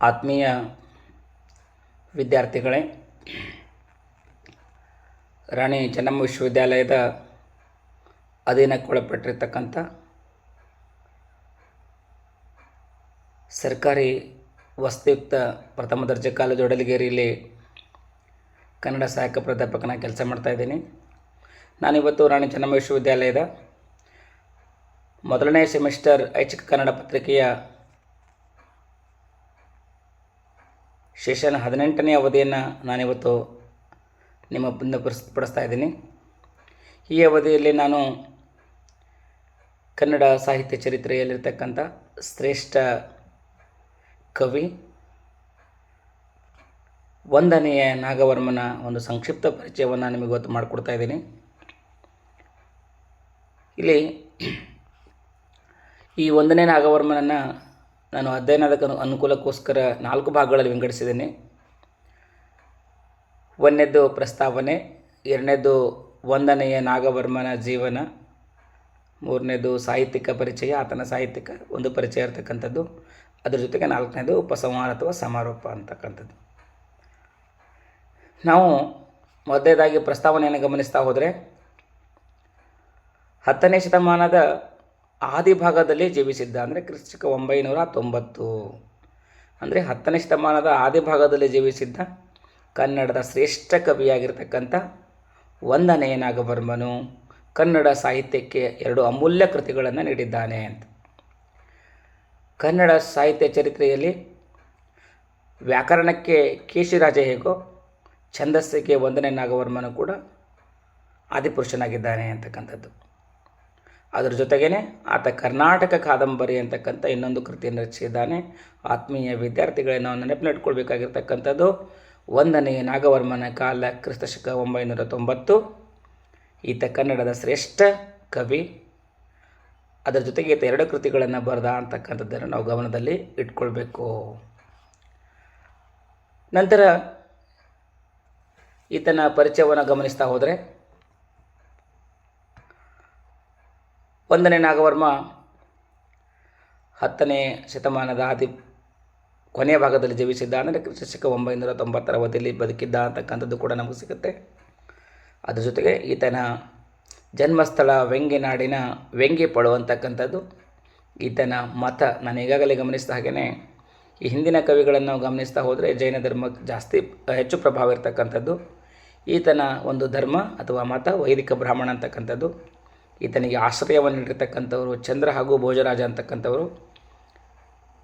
ಆತ್ಮೀಯ ವಿದ್ಯಾರ್ಥಿಗಳೇ, ರಾಣಿ ಚೆನ್ನಮ್ಮ ವಿಶ್ವವಿದ್ಯಾಲಯದ ಅಧೀನಕ್ಕೊಳಪಟ್ಟಿರ್ತಕ್ಕಂಥ ಸರ್ಕಾರಿ ವಸತಿಯುಕ್ತ ಪ್ರಥಮ ದರ್ಜೆ ಕಾಲೇಜು ಒಡಲಗೇರಿಯಲ್ಲಿ ಕನ್ನಡ ಸಹಾಯಕ ಪ್ರಾಧ್ಯಾಪಕನ ಕೆಲಸ ಮಾಡ್ತಾಯಿದ್ದೀನಿ ನಾನಿವತ್ತು ರಾಣಿ ಚೆನ್ನಮ್ಮ ವಿಶ್ವವಿದ್ಯಾಲಯದ ಮೊದಲನೇ ಸೆಮಿಸ್ಟರ್ ಐಚ್ಛಿಕ ಕನ್ನಡ ಪತ್ರಿಕೆಯ ಸೆಷನ್ ಹದಿನೆಂಟನೇ ಅವಧಿಯನ್ನು ನಾನಿವತ್ತು ನಿಮ್ಮ ಮುಂದೆ ಪ್ರಸ್ತುತಪಡಿಸ್ತಾ ಇದ್ದೀನಿ. ಈ ಅವಧಿಯಲ್ಲಿ ನಾನು ಕನ್ನಡ ಸಾಹಿತ್ಯ ಚರಿತ್ರೆಯಲ್ಲಿರ್ತಕ್ಕಂಥ ಶ್ರೇಷ್ಠ ಕವಿ, ಒಂದನೆಯ ನಾಗವರ್ಮನ ಒಂದು ಸಂಕ್ಷಿಪ್ತ ಪರಿಚಯವನ್ನು ನಿಮಗೆ ಇವತ್ತು ಮಾಡಿಕೊಡ್ತಾ ಇದ್ದೀನಿ. ಇಲ್ಲಿ ಈ ಒಂದನೇ ನಾಗವರ್ಮನನ್ನು ನಾನು ಅಧ್ಯಯನದ ಅನುಕೂಲಕ್ಕೋಸ್ಕರ ನಾಲ್ಕು ಭಾಗಗಳಲ್ಲಿ ವಿಂಗಡಿಸಿದ್ದೇನೆ. ಒಂದನೇದು ಪ್ರಸ್ತಾವನೆ, ಎರಡನೇದು ಒಂದನೆಯ ನಾಗವರ್ಮನ ಜೀವನ, ಮೂರನೇದು ಸಾಹಿತ್ಯಿಕ ಪರಿಚಯ, ಆತನ ಸಾಹಿತ್ಯಿಕ ಒಂದು ಪರಿಚಯ ಇರತಕ್ಕಂಥದ್ದು. ಅದ್ರ ಜೊತೆಗೆ ನಾಲ್ಕನೇದು ಉಪಸಂಹಾರ ಅಥವಾ ಸಮಾರೋಪ ಅಂತಕ್ಕಂಥದ್ದು. ನಾವು ಮೊದಲೇದಾಗಿ ಪ್ರಸ್ತಾವನೆಯನ್ನು ಗಮನಿಸ್ತಾ ಹೋದರೆ ಹತ್ತನೇ ಶತಮಾನದ ಆದಿ ಭಾಗದಲ್ಲಿ ಜೀವಿಸಿದ್ದ ಅಂದರೆ ಕ್ರಿಸ್ತಕ ಒಂಬೈನೂರ ತೊಂಬತ್ತು. ಅಂದರೆ ಹತ್ತನೇ ಶತಮಾನದ ಆದಿಭಾಗದಲ್ಲಿ ಜೀವಿಸಿದ್ದ ಕನ್ನಡದ ಶ್ರೇಷ್ಠ ಕವಿಯಾಗಿರ್ತಕ್ಕಂಥ ವಂದನೆಯ ನಾಗವರ್ಮನು ಕನ್ನಡ ಸಾಹಿತ್ಯಕ್ಕೆ ಎರಡು ಅಮೂಲ್ಯ ಕೃತಿಗಳನ್ನು ನೀಡಿದ್ದಾನೆ ಅಂತ. ಕನ್ನಡ ಸಾಹಿತ್ಯ ಚರಿತ್ರೆಯಲ್ಲಿ ವ್ಯಾಕರಣಕ್ಕೆ ಕೇಶಿರಾಜ ಹೇಗೋ ಛಂದಸ್ಸಿಗೆ ವಂದನೆ ನಾಗವರ್ಮನು ಕೂಡ ಆದಿಪುರುಷನಾಗಿದ್ದಾನೆ ಅಂತಕ್ಕಂಥದ್ದು. ಅದರ ಜೊತೆಗೇ ಆತ ಕರ್ನಾಟಕ ಕಾದಂಬರಿ ಅಂತಕ್ಕಂಥ ಇನ್ನೊಂದು ಕೃತಿಯನ್ನು ರಚಿಸಿದ್ದಾನೆ. ಆತ್ಮೀಯ ವಿದ್ಯಾರ್ಥಿಗಳೇ ನಾವು ನೆನಪಿನಿಟ್ಕೊಳ್ಬೇಕಾಗಿರ್ತಕ್ಕಂಥದ್ದು ಒಂದನೇ ನಾಗವರ್ಮನ ಕಾಲ, ಕ್ರಿಸ್ತಶಕ ಒಂಬೈನೂರ ತೊಂಬತ್ತು. ಈತ ಕನ್ನಡದ ಶ್ರೇಷ್ಠ ಕವಿ. ಅದರ ಜೊತೆಗೆ ಈತ ಎರಡು ಕೃತಿಗಳನ್ನು ಬರೆದ ಅಂತಕ್ಕಂಥದ್ದನ್ನು ನಾವು ಗಮನದಲ್ಲಿ ಇಟ್ಕೊಳ್ಬೇಕು. ನಂತರ ಈತನ ಪರಿಚಯವನ್ನು ಗಮನಿಸ್ತಾ ಹೋದರೆ ಒಂದನೇ ನಾಗವರ್ಮ ಹತ್ತನೇ ಶತಮಾನದ ಅತಿ ಕೊನೆಯ ಭಾಗದಲ್ಲಿ ಜೀವಿಸಿದ್ದ, ಅಂದರೆ ಕ್ರಿಸ್ತಶಕ ಒಂಬೈನೂರ ತೊಂಬತ್ತರ ಅವಧಿಯಲ್ಲಿ ಬದುಕಿದ್ದ ಅಂತಕ್ಕಂಥದ್ದು ಕೂಡ ನಮಗೆ ಸಿಗುತ್ತೆ. ಅದ್ರ ಜೊತೆಗೆ ಈತನ ಜನ್ಮಸ್ಥಳ ವ್ಯಂಗ್ಯನಾಡಿನ ವ್ಯಂಗ್ಯಪಳು ಅಂತಕ್ಕಂಥದ್ದು ಈತನ ಮತ ನಾನು ಈಗಾಗಲೇ ಗಮನಿಸಿದ ಹಾಗೆಯೇ, ಈ ಹಿಂದಿನ ಕವಿಗಳನ್ನು ಗಮನಿಸ್ತಾ ಹೋದರೆ ಜೈನ ಧರ್ಮಕ್ಕೆ ಜಾಸ್ತಿ ಹೆಚ್ಚು ಪ್ರಭಾವ ಇರತಕ್ಕಂಥದ್ದು. ಈತನ ಒಂದು ಧರ್ಮ ಅಥವಾ ಮತ ವೈದಿಕ ಬ್ರಾಹ್ಮಣ ಅಂತಕ್ಕಂಥದ್ದು. ಈತನಿಗೆ ಆಶ್ರಯವನ್ನು ನೀಡಿರ್ತಕ್ಕಂಥವರು ಚಂದ್ರ ಹಾಗೂ ಭೋಜರಾಜ ಅಂತಕ್ಕಂಥವರು,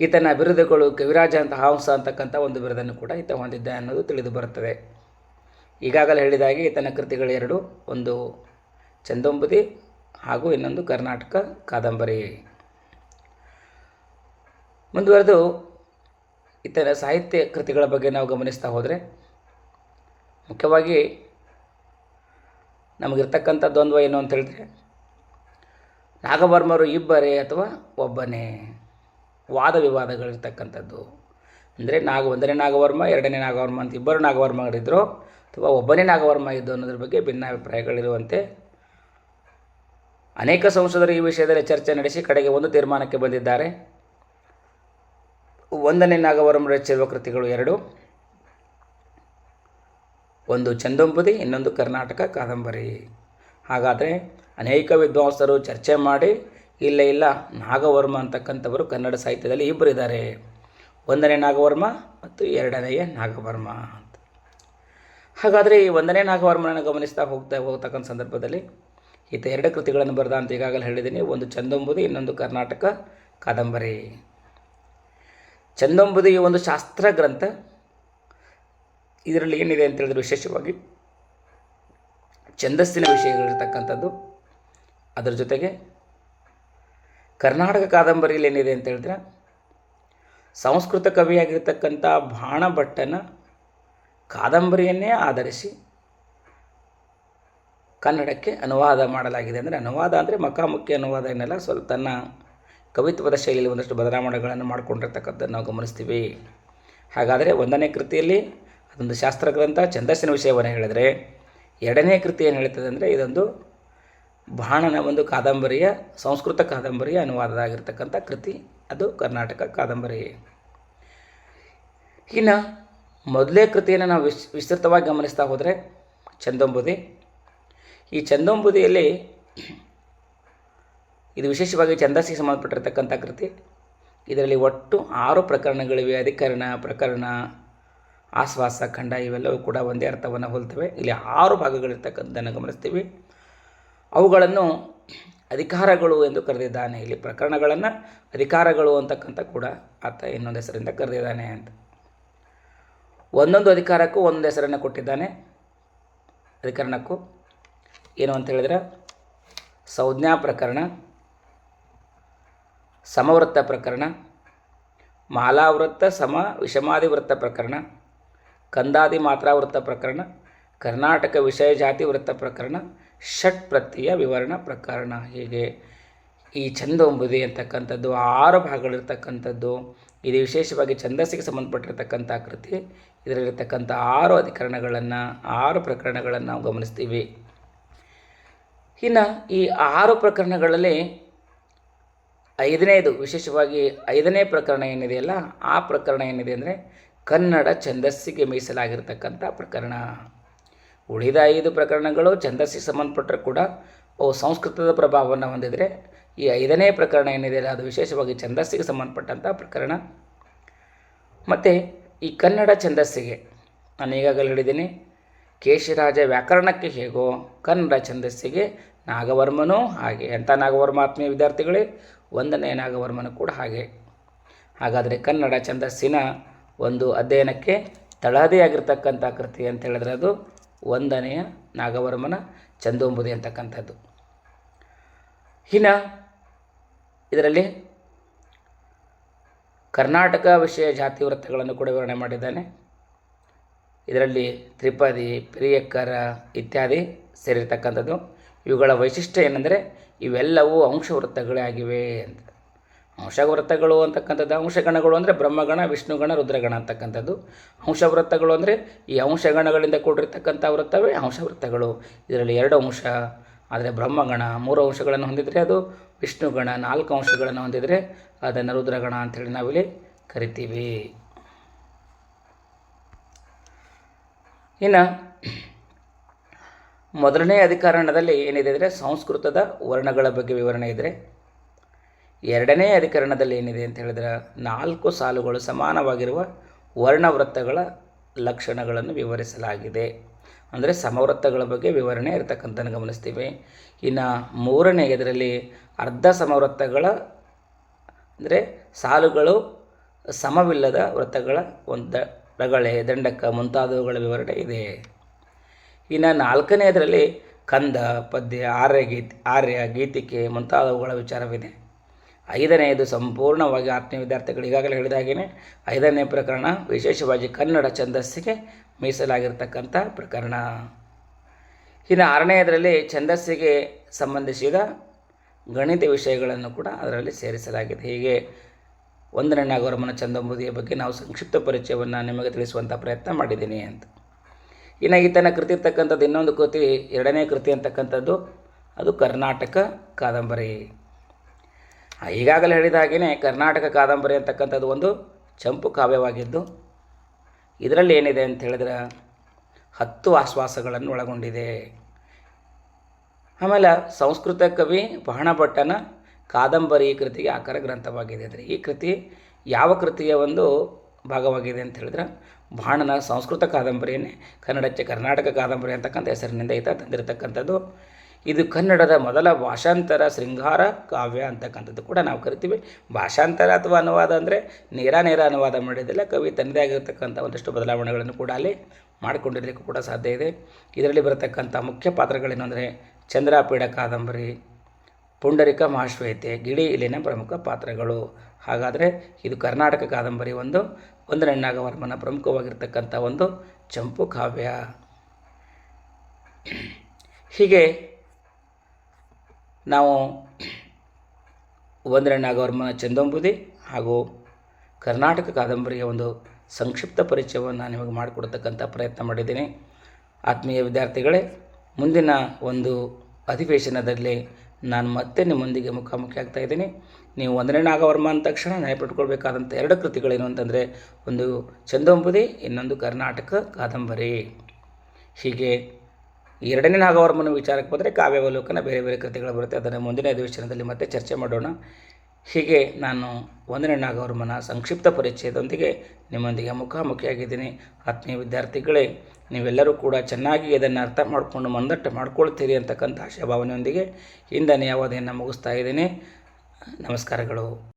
ಈತನ ಬಿರುದುಗಳು ಕವಿರಾಜ ಅಂತ ಹಾಂಸ ಅಂತಕ್ಕಂಥ ಒಂದು ಬಿರುದನ್ನು ಕೂಡ ಈತ ಹೊಂದಿದ್ದ ಅನ್ನೋದು ತಿಳಿದು ಬರುತ್ತದೆ. ಈಗಾಗಲೇ ಹೇಳಿದಾಗೆ ಈತನ ಕೃತಿಗಳು ಎರಡು, ಒಂದು ಚಂದೊಂಬುದಿ ಹಾಗೂ ಇನ್ನೊಂದು ಕರ್ನಾಟಕ ಕಾದಂಬರಿ. ಮುಂದುವರೆದು ಈತನ ಸಾಹಿತ್ಯ ಕೃತಿಗಳ ಬಗ್ಗೆ ನಾವು ಗಮನಿಸ್ತಾ ಹೋದರೆ, ಮುಖ್ಯವಾಗಿ ನಮಗಿರ್ತಕ್ಕಂಥ ದ್ವಂದ್ವ ಏನು ಅಂತ ಹೇಳಿದ್ರೆ ನಾಗವರ್ಮರು ಇಬ್ಬರೇ ಅಥವಾ ಒಬ್ಬನೇ? ವಾದ ವಿವಾದಗಳಿರ್ತಕ್ಕಂಥದ್ದು. ಅಂದರೆ ನಾಗ ಒಂದನೇ ನಾಗವರ್ಮ, ಎರಡನೇ ನಾಗವರ್ಮ ಅಂತ ಇಬ್ಬರು ನಾಗವರ್ಮಗಳಿದ್ದರು ಅಥವಾ ಒಬ್ಬನೇ ನಾಗವರ್ಮ ಇದ್ದು ಅನ್ನೋದ್ರ ಬಗ್ಗೆ ಭಿನ್ನಾಭಿಪ್ರಾಯಗಳಿರುವಂತೆ ಅನೇಕ ಸಂಸದರು ಈ ವಿಷಯದಲ್ಲಿ ಚರ್ಚೆ ನಡೆಸಿ ಕಡೆಗೆ ಒಂದು ತೀರ್ಮಾನಕ್ಕೆ ಬಂದಿದ್ದಾರೆ. ಒಂದನೇ ನಾಗವರ್ಮ ರಚಿಸಿರುವ ಕೃತಿಗಳು ಎರಡು. ಒಂದು ಚಂದೊಂಬುದಿ, ಇನ್ನೊಂದು ಕರ್ನಾಟಕ, ಕಾದಂಬರಿ. ಹಾಗಾದರೆ ಅನೇಕ ವಿದ್ವಾಂಸರು ಚರ್ಚೆ ಮಾಡಿ, ಇಲ್ಲ ಇಲ್ಲ, ನಾಗವರ್ಮ ಅಂತಕ್ಕಂಥವರು ಕನ್ನಡ ಸಾಹಿತ್ಯದಲ್ಲಿ ಇಬ್ಬರಿದ್ದಾರೆ ಒಂದನೇ ನಾಗವರ್ಮ ಮತ್ತು ಎರಡನೆಯ ನಾಗವರ್ಮ ಅಂತ. ಹಾಗಾದರೆ ಈ ಒಂದನೇ ನಾಗವರ್ಮನನ್ನು ಗಮನಿಸ್ತಾ ಹೋಗ್ತಾ ಹೋಗ್ತಕ್ಕಂಥ ಸಂದರ್ಭದಲ್ಲಿ ಈತ ಎರಡು ಕೃತಿಗಳನ್ನು ಬರೆದ ಅಂತ ಈಗಾಗಲೇ ಹೇಳಿದ್ದೀನಿ. ಒಂದು ಚಂದೊಂಬುದಿ, ಇನ್ನೊಂದು ಕರ್ನಾಟಕ ಕಾದಂಬರಿ. ಚಂದೊಂಬುದಿ ಒಂದು ಶಾಸ್ತ್ರ ಗ್ರಂಥ. ಇದರಲ್ಲಿ ಏನಿದೆ ಅಂತ ಹೇಳಿದ್ರೆ ವಿಶೇಷವಾಗಿ ಛಂದಸ್ಸಿನ ವಿಷಯಗಳಿರ್ತಕ್ಕಂಥದ್ದು. ಅದರ ಜೊತೆಗೆ ಕರ್ನಾಟಕ ಕಾದಂಬರಿಯಲ್ಲಿ ಏನಿದೆ ಅಂತ ಹೇಳಿದ್ರೆ, ಸಂಸ್ಕೃತ ಕವಿಯಾಗಿರ್ತಕ್ಕಂಥ ಬಾಣಭಟ್ಟನ ಕಾದಂಬರಿಯನ್ನೇ ಆಧರಿಸಿ ಕನ್ನಡಕ್ಕೆ ಅನುವಾದ ಮಾಡಲಾಗಿದೆ ಅಂದರೆ, ಅನುವಾದ ಅಂದರೆ ಮಕಾಮುಖಿ ಅನುವಾದ ಏನೆಲ್ಲ, ಸ್ವಲ್ಪ ತನ್ನ ಕವಿತ್ವದ ಶೈಲಿಯಲ್ಲಿ ಒಂದಷ್ಟು ಬದಲಾವಣೆಗಳನ್ನು ಮಾಡಿಕೊಂಡಿರ್ತಕ್ಕಂಥದ್ದು ನಾವು ಗಮನಿಸ್ತೀವಿ. ಹಾಗಾದರೆ ಒಂದನೇ ಕೃತಿಯಲ್ಲಿ ಅದೊಂದು ಶಾಸ್ತ್ರ ಗ್ರಂಥ, ಛಂದಸ್ಸಿನ ವಿಷಯವನ್ನು ಹೇಳಿದರೆ, ಎರಡನೇ ಕೃತಿ ಏನು ಹೇಳ್ತದೆ ಅಂದರೆ, ಇದೊಂದು ಬಾಣನ ಒಂದು ಕಾದಂಬರಿಯ, ಸಂಸ್ಕೃತ ಕಾದಂಬರಿಯ ಅನುವಾದದಾಗಿರ್ತಕ್ಕಂಥ ಕೃತಿ. ಅದು ಕರ್ನಾಟಕ ಕಾದಂಬರಿ. ಇನ್ನು ಮೊದಲೇ ಕೃತಿಯನ್ನು ನಾವು ವಿಸ್, ವಿಸ್ತೃತವಾಗಿ ಗಮನಿಸ್ತಾ ಹೋದರೆ ಚಂದೊಂಬುದಿ. ಈ ಚಂದೊಂಬುದಿಯಲ್ಲಿ ಇದು ವಿಶೇಷವಾಗಿ ಛಂದಸ್ಸಿಗೆ ಸಂಬಂಧಪಟ್ಟಿರ್ತಕ್ಕಂಥ ಕೃತಿ. ಇದರಲ್ಲಿ ಒಟ್ಟು ಆರು ಪ್ರಕರಣಗಳಿವೆ. ಅಧಿಕರಣ, ಪ್ರಕರಣ ಆಶ್ವಾಸ ಖಂಡ ಇವೆಲ್ಲವೂ ಕೂಡ ಒಂದೇ ಅರ್ಥವನ್ನು ಹೋಲ್ತವೆ. ಇಲ್ಲಿ ಆರು ಭಾಗಗಳಿರ್ತಕ್ಕಂಥದ್ದನ್ನು ಗಮನಿಸ್ತೀವಿ. ಅವುಗಳನ್ನು ಅಧಿಕಾರಗಳು ಎಂದು ಕರೆದಿದ್ದಾನೆ. ಇಲ್ಲಿ ಪ್ರಕರಣಗಳನ್ನು ಅಧಿಕಾರಗಳು ಅಂತಕ್ಕಂಥ ಕೂಡ ಆತ ಇನ್ನೊಂದು ಹೆಸರಿಂದ ಕರೆದಿದ್ದಾನೆ ಅಂತ. ಒಂದೊಂದು ಅಧಿಕಾರಕ್ಕೂ ಒಂದೊಂದು ಹೆಸರನ್ನು ಕೊಟ್ಟಿದ್ದಾನೆ. ಅಧಿಕರಣಕ್ಕೂ ಏನು ಅಂತ ಹೇಳಿದ್ರೆ ಸಂಜ್ಞಾ ಪ್ರಕರಣ, ಸಮವೃತ್ತ ಪ್ರಕರಣ, ಮಾಲಾವೃತ್ತ, ಸಮ ವಿಷಮಾದಿ ವೃತ್ತ ಪ್ರಕರಣ, ಕಂದಾದಿ ಮಾತ್ರಾವೃತ್ತ ಪ್ರಕರಣ, ಕರ್ನಾಟಕ ವಿಷಯ ಜಾತಿ ವೃತ್ತ ಪ್ರಕರಣ ಷಟ್ ಪ್ರತ್ಯಯ ವಿವರಣ ಪ್ರಕರಣ ಹೀಗೆ. ಈ ಛಂದೊಂಬುದಿ ಅಂತಕ್ಕಂಥದ್ದು, ಆರು ಭಾಗಗಳಿರ್ತಕ್ಕಂಥದ್ದು, ಇದು ವಿಶೇಷವಾಗಿ ಛಂದಸ್ಸಿಗೆ ಸಂಬಂಧಪಟ್ಟಿರತಕ್ಕಂಥ ಕೃತಿ. ಇದರಲ್ಲಿರ್ತಕ್ಕಂಥ ಆರು ಅಧಿಕರಣಗಳನ್ನು, ಆರು ಪ್ರಕರಣಗಳನ್ನು ನಾವು ಗಮನಿಸ್ತೀವಿ. ಇನ್ನು ಈ ಆರು ಪ್ರಕರಣಗಳಲ್ಲಿ ಐದನೇದು, ವಿಶೇಷವಾಗಿ ಐದನೇ ಪ್ರಕರಣ ಏನಿದೆಯಲ್ಲ ಆ ಪ್ರಕರಣ ಏನಿದೆ ಅಂದರೆ ಕನ್ನಡ ಛಂದಸ್ಸಿಗೆ ಮೀಸಲಾಗಿರ್ತಕ್ಕಂಥ ಪ್ರಕರಣ. ಉಳಿದ ಐದು ಪ್ರಕರಣಗಳು ಛಂದಸ್ಸಿಗೆ ಸಂಬಂಧಪಟ್ಟರೆ ಕೂಡ ಅವು ಸಂಸ್ಕೃತದ ಪ್ರಭಾವವನ್ನು ಹೊಂದಿದರೆ, ಈ ಐದನೇ ಪ್ರಕರಣ ಏನಿದೆಯಲ್ಲ ಅದು ವಿಶೇಷವಾಗಿ ಛಂದಸ್ಸಿಗೆ ಸಂಬಂಧಪಟ್ಟಂಥ ಪ್ರಕರಣ. ಮತ್ತು, ಈ ಕನ್ನಡ ಛಂದಸ್ಸಿಗೆ, ನಾನು ಈಗಾಗಲೇ ಹೇಳಿದ್ದೀನಿ, ಕೇಶಿರಾಜ ವ್ಯಾಕರಣಕ್ಕೆ ಹೇಗೋ, ಕನ್ನಡ ಛಂದಸ್ಸಿಗೆ ನಾಗವರ್ಮನೂ ಹಾಗೆ ಎಂಥ ನಾಗವರ್ಮ ಆತ್ಮೀಯ ವಿದ್ಯಾರ್ಥಿಗಳೇ, ಒಂದನೇ ನಾಗವರ್ಮನು ಕೂಡ ಹಾಗೆ. ಹಾಗಾದರೆ ಕನ್ನಡ ಛಂದಸ್ಸಿನ ಒಂದು ಅಧ್ಯಯನಕ್ಕೆ ತಳಹದಿಯಾಗಿರ್ತಕ್ಕಂಥ ಕೃತಿ ಅಂತ ಹೇಳಿದ್ರೆ ಅದು ಒಂದನೆಯ ನಾಗವರ್ಮನ ಚಂದೋಂಬುದಿ ಅಂತಕ್ಕಂಥದ್ದು. ಇನ್ನು ಇದರಲ್ಲಿ ಕರ್ನಾಟಕ ವಿಷಯ ಜಾತಿ ವೃತ್ತಗಳನ್ನು ಕೂಡ ವಿವರಣೆ ಮಾಡಿದ್ದಾನೆ. ಇದರಲ್ಲಿ ತ್ರಿಪದಿ ಪ್ರಿಯಕರ ಇತ್ಯಾದಿ ಸೇರಿರ್ತಕ್ಕಂಥದ್ದು. ಇವುಗಳ ವೈಶಿಷ್ಟ್ಯ ಏನೆಂದರೆ ಇವೆಲ್ಲವೂ ಅಂಶವೃತ್ತಗಳೇ ಆಗಿವೆ ಅಂತ. ಅಂಶವೃತ್ತಗಳು ಅಂತಕ್ಕಂಥದ್ದು, ಅಂಶಗಣಗಳು ಅಂದರೆ ಬ್ರಹ್ಮಗಣ, ವಿಷ್ಣುಗಣ, ರುದ್ರಗಣ ಅಂತಕ್ಕಂಥದ್ದು. ಅಂಶವೃತ್ತಗಳು ಅಂದರೆ ಈ ಅಂಶಗಣಗಳಿಂದ ಕೂಡಿರ್ತಕ್ಕಂಥ ವೃತ್ತವೇ ಅಂಶವೃತ್ತಗಳು ಇದರಲ್ಲಿ ಎರಡು ಅಂಶ, ಆದರೆ ಬ್ರಹ್ಮಗಣ ಮೂರು ಅಂಶಗಳನ್ನು ಹೊಂದಿದರೆ ಅದು ವಿಷ್ಣುಗಣ ನಾಲ್ಕು ಅಂಶಗಳನ್ನು ಹೊಂದಿದರೆ ಅದನ್ನು ರುದ್ರಗಣ ಅಂಥೇಳಿ ನಾವಿಲ್ಲಿ ಕರಿತೀವಿ. ಇನ್ನು ಮೊದಲನೇ ಅಧಿಕಾರಣದಲ್ಲಿ ಏನಿದೆ ಅಂದರೆ ಸಂಸ್ಕೃತದ ವರ್ಣಗಳ ಬಗ್ಗೆ ವಿವರಣೆ ಇದೆ ಎರಡನೇ ಅಧಿಕರಣದಲ್ಲಿ ಏನಿದೆ ಅಂತ ಹೇಳಿದ್ರೆ ನಾಲ್ಕು ಸಾಲುಗಳು ಸಮಾನವಾಗಿರುವ ವರ್ಣವೃತ್ತಗಳ ಲಕ್ಷಣಗಳನ್ನು ವಿವರಿಸಲಾಗಿದೆ. ಅಂದರೆ ಸಮವೃತ್ತಗಳ ಬಗ್ಗೆ ವಿವರಣೆ ಇರತಕ್ಕಂತನ ಗಮನಿಸ್ತೀವಿ. ಇನ್ನು ಮೂರನೇ ಇದರಲ್ಲಿ ಅರ್ಧ ಸಮವೃತ್ತಗಳ, ಅಂದರೆ ಸಾಲುಗಳು ಸಮವಿಲ್ಲದ ವೃತ್ತಗಳ ಒಂದು ರಗಳೆ, ದಂಡಕ ಮುಂತಾದವುಗಳ ವಿವರಣೆ ಇದೆ. ಇನ್ನು ನಾಲ್ಕನೆಯದರಲ್ಲಿ ಕಂದ, ಪದ್ಯ, ಆರ್ಯ ಗೀತೆ ಆರ್ಯ ಗೀತಿಕೆ ಮುಂತಾದವುಗಳ ವಿಚಾರವಿದೆ. ಐದನೆಯದು ಸಂಪೂರ್ಣವಾಗಿ ಆತ್ಮೀಯ ವಿದ್ಯಾರ್ಥಿಗಳು ಈಗಾಗಲೇ ಹೇಳಿದ ಐದನೇ ಪ್ರಕರಣ ವಿಶೇಷವಾಗಿ ಕನ್ನಡ ಛಂದಸ್ಸಿಗೆ ಮೀಸಲಾಗಿರ್ತಕ್ಕಂಥ ಪ್ರಕರಣ. ಇನ್ನು ಆರನೆಯದರಲ್ಲಿ ಛಂದಸ್ಸಿಗೆ ಸಂಬಂಧಿಸಿದ ಗಣಿತ ವಿಷಯಗಳನ್ನು ಕೂಡ ಅದರಲ್ಲಿ ಸೇರಿಸಲಾಗಿದೆ. ಹೀಗೆ ಒಂದನೇ ನಾಗವರ್ಮನ ಚಂದಂಬುದಿಯ ಬಗ್ಗೆ ನಾವು ಸಂಕ್ಷಿಪ್ತ ಪರಿಚಯವನ್ನು ನಿಮಗೆ ತಿಳಿಸುವಂಥ ಪ್ರಯತ್ನ ಮಾಡಿದ್ದೀನಿ ಅಂತ. ಇನ್ನು ಈತನ ಕೃತಿ ಇರ್ತಕ್ಕಂಥದ್ದು ಇನ್ನೊಂದು ಕೃತಿ, ಎರಡನೇ ಕೃತಿ ಅಂತಕ್ಕಂಥದ್ದು, ಅದು ಕರ್ನಾಟಕ ಕಾದಂಬರಿ. ಈಗಾಗಲೇ ಹೇಳಿದ ಹಾಗೆಯೇ ಕರ್ನಾಟಕ ಕಾದಂಬರಿ ಅಂತಕ್ಕಂಥದ್ದು ಒಂದು ಚಂಪು ಕಾವ್ಯವಾಗಿದ್ದು ಇದರಲ್ಲಿ ಏನಿದೆ ಅಂತ ಹೇಳಿದ್ರೆ ಹತ್ತು ಆಶ್ವಾಸಗಳನ್ನು ಒಳಗೊಂಡಿದೆ. ಆಮೇಲೆ ಸಂಸ್ಕೃತ ಕವಿ ಬಹಣಭಟ್ಟನ ಕಾದಂಬರಿ ಕೃತಿಗೆ ಆಕಾರ ಗ್ರಂಥವಾಗಿದೆ. ಅಂದರೆ ಈ ಕೃತಿ ಯಾವ ಕೃತಿಯ ಒಂದು ಭಾಗವಾಗಿದೆ ಅಂತ ಹೇಳಿದ್ರೆ ಬಾಣನ ಸಂಸ್ಕೃತ ಕಾದಂಬರಿಯನ್ನೇ ಕನ್ನಡಕ್ಕೆ ಕರ್ನಾಟಕ ಕಾದಂಬರಿ ಅಂತಕ್ಕಂಥ ಹೆಸರಿನಿಂದ ಈತ ತಂದಿರತಕ್ಕಂಥದ್ದು ಇದು ಕನ್ನಡದ ಮೊದಲ ಭಾಷಾಂತರ ಶೃಂಗಾರ ಕಾವ್ಯ ಅಂತಕ್ಕಂಥದ್ದು ಕೂಡ ನಾವು ಕರಿತೀವಿ. ಭಾಷಾಂತರ ಅಥವಾ ಅನುವಾದ ಅಂದರೆ ನೇರ ನೇರ ಅನುವಾದ ಮಾಡಿದಿಲ್ಲ ಕವಿ ತನ್ನದೇ ಆಗಿರತಕ್ಕಂಥ ಒಂದಷ್ಟು ಬದಲಾವಣೆಗಳನ್ನು ಕೂಡ ಅಲ್ಲಿ ಮಾಡಿಕೊಂಡಿರಲಿಕ್ಕೂ ಕೂಡ ಸಾಧ್ಯ ಇದೆ. ಇದರಲ್ಲಿ ಬರತಕ್ಕಂಥ ಮುಖ್ಯ ಪಾತ್ರಗಳೇನು ಅಂದರೆ ಚಂದ್ರಾಪೀಡ ಕಾದಂಬರಿ, ಪುಂಡರಿಕ ಮಹಾಶ್ವೇತೆ, ಗಿಳಿ ಇಲ್ಲಿನ ಪ್ರಮುಖ ಪಾತ್ರಗಳು. ಹಾಗಾದರೆ ಇದು ಕರ್ನಾಟಕ ಕಾದಂಬರಿ ಒಂದು ಒಂದನೇ ನಾಗವರ್ಮನ ಪ್ರಮುಖವಾಗಿರ್ತಕ್ಕಂಥ ಒಂದು ಚಂಪು ಕಾವ್ಯ. ಹೀಗೆ ನಾವು ಉಪೇಂದ್ರ ನಾಗವರ್ಮನ ಚಂದೊಂಬುದಿ ಹಾಗೂ ಕರ್ನಾಟಕ ಕಾದಂಬರಿಯ ಒಂದು ಸಂಕ್ಷಿಪ್ತ ಪರಿಚಯವನ್ನು ನಾನು ನಿಮಗೆ ಮಾಡಿಕೊಡ್ತಕ್ಕಂಥ ಪ್ರಯತ್ನ ಮಾಡಿದ್ದೀನಿ. ಆತ್ಮೀಯ ವಿದ್ಯಾರ್ಥಿಗಳೇ, ಮುಂದಿನ ಒಂದು ಅಧಿವೇಶನದಲ್ಲಿ ನಾನು ಮತ್ತೆ ನಿಮ್ಮೊಂದಿಗೆ ಮುಖಾಮುಖಿ ಆಗ್ತಾ ಇದ್ದೀನಿ. ನೀವು ಒಂದನೇ ನಾಗವರ್ಮ ಅಂದ ತಕ್ಷಣ ನೆನಪಿಟ್ಕೊಳ್ಬೇಕಾದಂಥ ಎರಡು ಕೃತಿಗಳೇನು ಅಂತಂದರೆ, ಒಂದು ಚಂದೊಂಬುದಿ, ಇನ್ನೊಂದು ಕರ್ನಾಟಕ ಕಾದಂಬರಿ. ಹೀಗೆ ಎರಡನೇ ನಾಗವರ್ಮನ ವಿಚಾರಕ್ಕೆ ಬಂದರೆ ಕಾವ್ಯಾವಲೋಕನ ಬೇರೆ ಬೇರೆ ಕೃತಿಗಳು ಬರುತ್ತೆ. ಅದನ್ನು ಮುಂದಿನ ಅಧಿವೇಶನದಲ್ಲಿ ಮತ್ತೆ ಚರ್ಚೆ ಮಾಡೋಣ. ಹೀಗೆ ನಾನು ಒಂದನೇ ನಾಗವರ್ಮನ ಸಂಕ್ಷಿಪ್ತ ಪರಿಚಯದೊಂದಿಗೆ ನಿಮ್ಮೊಂದಿಗೆ ಮುಖಾಮುಖಿಯಾಗಿದ್ದೀನಿ. ಆತ್ಮೀಯ ವಿದ್ಯಾರ್ಥಿಗಳೇ, ನೀವೆಲ್ಲರೂ ಕೂಡ ಚೆನ್ನಾಗಿ ಇದನ್ನು ಅರ್ಥ ಮಾಡಿಕೊಂಡು ಮಂದಟ್ಟು ಮಾಡ್ಕೊಳ್ತೀರಿ ಅಂತಕ್ಕಂಥ ಆಶಾಭಾವನೆಯೊಂದಿಗೆ ಇಂದನೇ ಅವಧಿಯನ್ನು ಮುಗಿಸ್ತಾ ಇದ್ದೀನಿ. ನಮಸ್ಕಾರಗಳು.